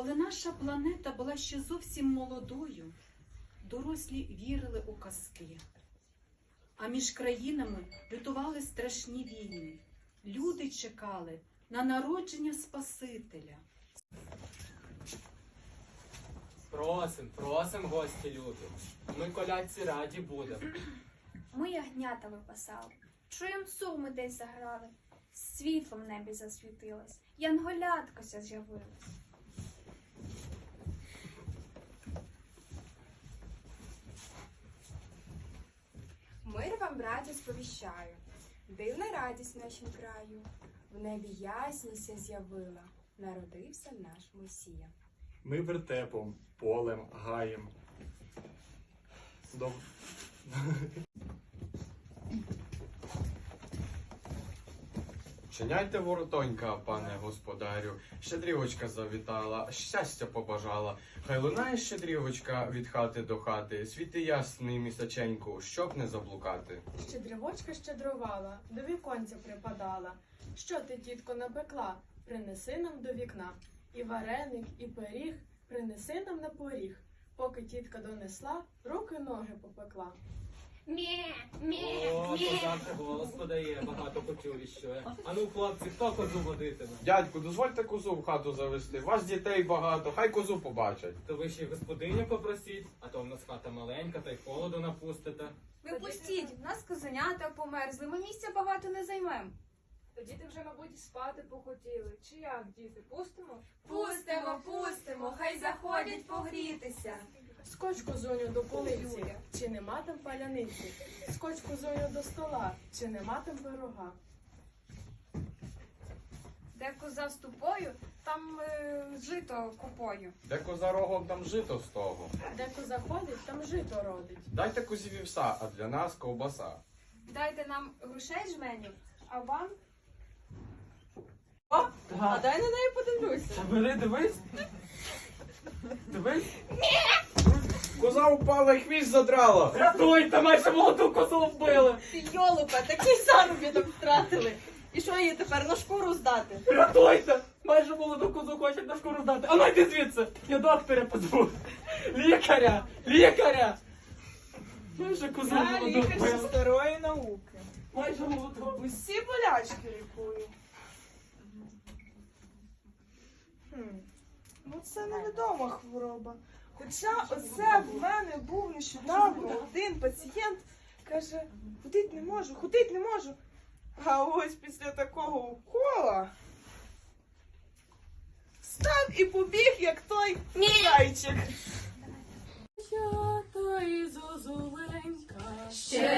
Коли наша планета була ще зовсім молодою, дорослі вірили у казки. А між країнами лютували страшні війни. Люди чекали на народження Спасителя. Просим, просим, гості любі. Ми колядці раді будемо. Ми ягнята випасали, чуєм сурми десь заграли, світло в небі засвітилось, янголяткося з'явилось. Мир вам, браті, сповіщаю, дивна радість в нашім краю, в небі ясніся з'явила, народився наш Месія. Ми вертепом, полем, гаєм. Дов... Чиняйте воротонька, пане господарю. Щедрівочка завітала, щастя побажала. Хай лунає щедрівочка від хати до хати. Світи ясний місяченьку, щоб не заблукати. Щедрівочка щедрувала, до віконця припадала. Що ти, тітко, напекла? Принеси нам до вікна. І вареник, і пиріг, принеси нам на поріг. Поки тітка донесла, руки ноги попекла. Мє, мє, О, мє. козак голос подає, багато почув віщує. А ну, хлопці, хто козу водитиме? Дядьку, дозвольте козу в хату завести. Вас дітей багато, хай козу побачать. То ви ще й господиню попросіть, а то в нас хата маленька, та й холоду напустите. Ви пустіть, в нас козенята померзли, ми місця багато не займем. Та діти вже, мабуть, спати похотіли. Чи як, діти, пустимо? Пустимо, пустимо, хай заходять погрітися. Скоч козуню до полиці, чи нема там паляниці? Скоч козуню до стола, чи нема там пирога? Де коза з тупою, там е, жито купою. Де коза рогом, там жито з того. Де коза ходить, там жито родить. Дайте козі вівса, а для нас ковбаса. Дайте нам грошей жменів, а вам А дай на неї подивлюся. Бери, дивись. Дивись. Коза упала і хвіст задрала. Рятуйте, майже молоду козу вбили. Йолупа, такий заробіток втратили. І що її тепер на шкуру здати? Рятуйте! Майже молоду козу хочуть на шкуру здати. А ну йди звідси! Я доктора позву. Лікаря! Лікаря! Майже козу Я молоду лікар зі вбили. старої науки. Майже молоду. Усі болячки лікую. Хм. Ну це невідома хвороба. Хоча оце в мене був нещодавно один пацієнт каже, ходить не можу, ходить не можу. А ось після такого укола став і побіг, як той зайчик. Щедрий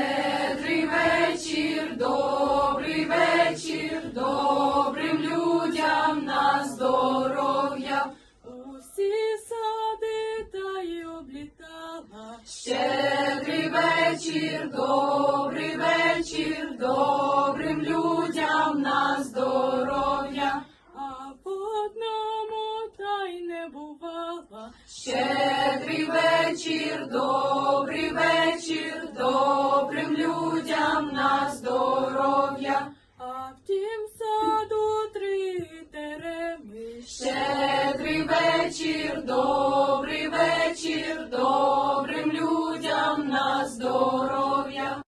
Щедрий вечір, добрий вечір, добрим людям на здоров'я, а по одному та й не бувала. Щедрий вечір, добрий вечір, добрим людям на здоров'я, а втім саду три тереми. Щедрий вечір, добрий. oro.